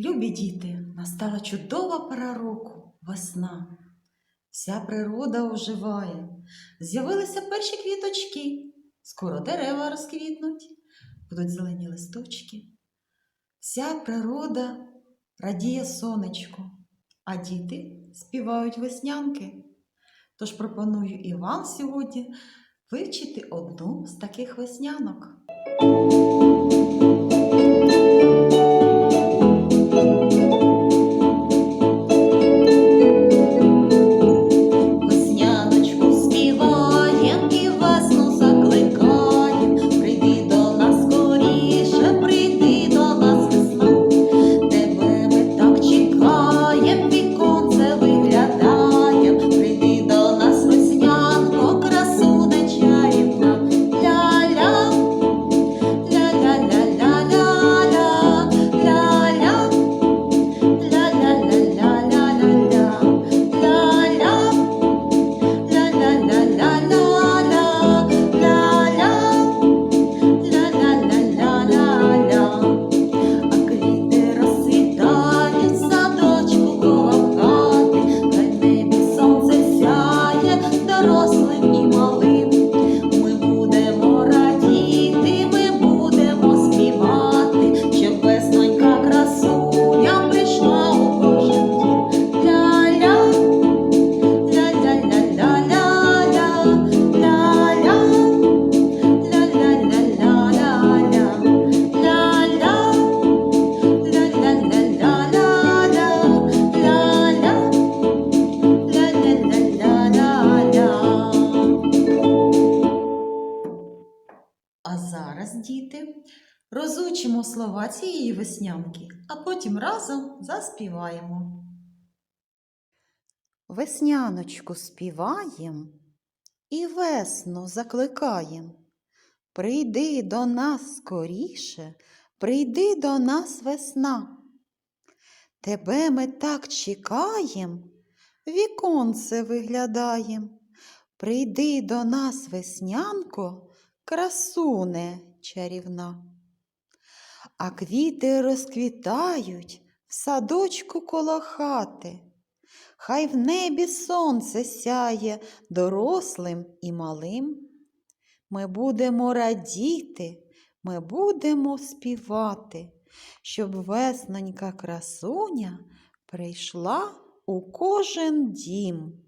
Любі діти, настала чудова пора року, весна. Вся природа оживає, з'явилися перші квіточки, скоро дерева розквітнуть, будуть зелені листочки. Вся природа радіє сонечку, а діти співають веснянки. Тож пропоную і вам сьогодні вивчити одну з таких веснянок. дорослі. Розучимо слова цієї веснянки, а потім разом заспіваємо. Весняночку співаєм і весну закликаєм. Прийди до нас скоріше, прийди до нас весна. Тебе ми так чекаєм, віконце виглядаєм. Прийди до нас, веснянко, красуне чарівна. А квіти розквітають в садочку коло хати. Хай в небі сонце сяє дорослим і малим. Ми будемо радіти, ми будемо співати, щоб веснонька красуня прийшла у кожен дім.